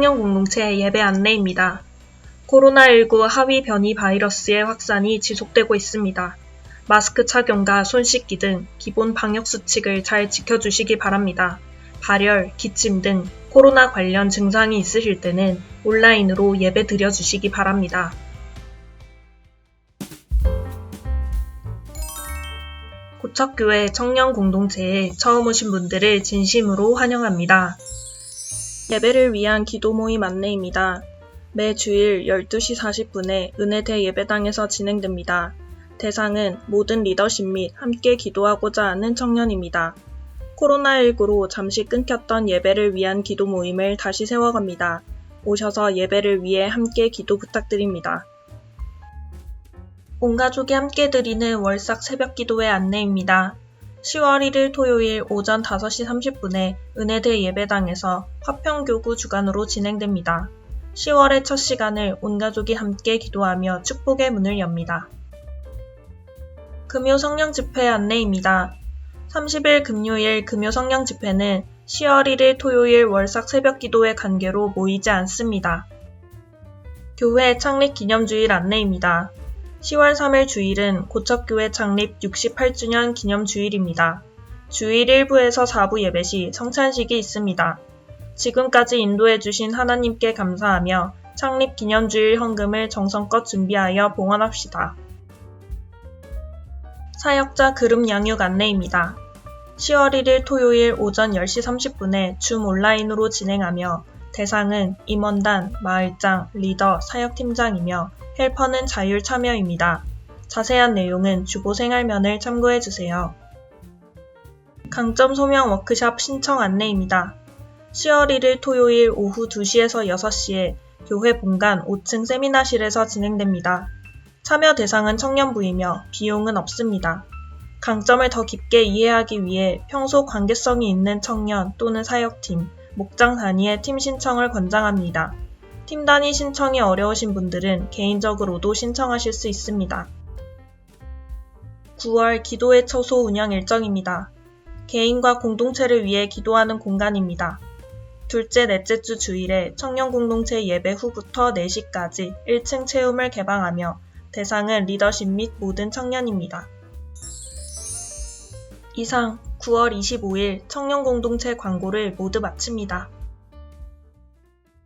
청년 공동체 예배 안내입니다. 코로나19 하위 변이 바이러스의 확산이 지속되고 있습니다. 마스크 착용과 손 씻기 등 기본 방역 수칙을 잘 지켜주시기 바랍니다. 발열, 기침 등 코로나 관련 증상이 있으실 때는 온라인으로 예배 드려주시기 바랍니다. 고척교회 청년 공동체에 처음 오신 분들을 진심으로 환영합니다. 예배를 위한 기도 모임 안내입니다. 매 주일 12시 40분에 은혜대 예배당에서 진행됩니다. 대상은 모든 리더십 및 함께 기도하고자 하는 청년입니다. 코로나19로 잠시 끊겼던 예배를 위한 기도 모임을 다시 세워갑니다. 오셔서 예배를 위해 함께 기도 부탁드립니다. 온 가족이 함께 드리는 월삭 새벽 기도회 안내입니다. 10월 1일 토요일 오전 5시 30분에 은혜대 예배당에서 화평교구 주간으로 진행됩니다. 10월의 첫 시간을 온 가족이 함께 기도하며 축복의 문을 엽니다. 금요 성령 집회 안내입니다. 30일 금요일 금요 성령 집회는 10월 1일 토요일 월삭 새벽 기도회 관계로 모이지 않습니다. 교회 창립 기념주일 안내입니다. 10월 3일 주일은 고척교회 창립 68주년 기념 주일입니다. 주일 1부에서 4부 예배 시 성찬식이 있습니다. 지금까지 인도해 주신 하나님께 감사하며 창립 기념 주일 헌금을 정성껏 준비하여 봉헌합시다. 사역자 그룹 양육 안내입니다. 10월 1일 토요일 오전 10시 30분에 줌 온라인으로 진행하며 대상은 임원단, 마을장, 리더, 사역팀장이며 헬퍼는 자율 참여입니다. 자세한 내용은 주보 생활면을 참고해 주세요. 강점 소명 워크샵 신청 안내입니다. 10월 1일 토요일 오후 2시에서 6시에 교회 본관 5층 세미나실에서 진행됩니다. 참여 대상은 청년부이며 비용은 없습니다. 강점을 더 깊게 이해하기 위해 평소 관계성이 있는 청년 또는 사역팀, 목장 단위의 팀 신청을 권장합니다. 팀 단위 신청이 어려우신 분들은 개인적으로도 신청하실 수 있습니다. 9월 기도의 처소 운영 일정입니다. 개인과 공동체를 위해 기도하는 공간입니다. 둘째, 넷째 주 주일에 청년 공동체 예배 후부터 4시까지 1층 체험을 개방하며 대상은 리더십 및 모든 청년입니다. 이상 9월 25일 청년 공동체 광고를 모두 마칩니다.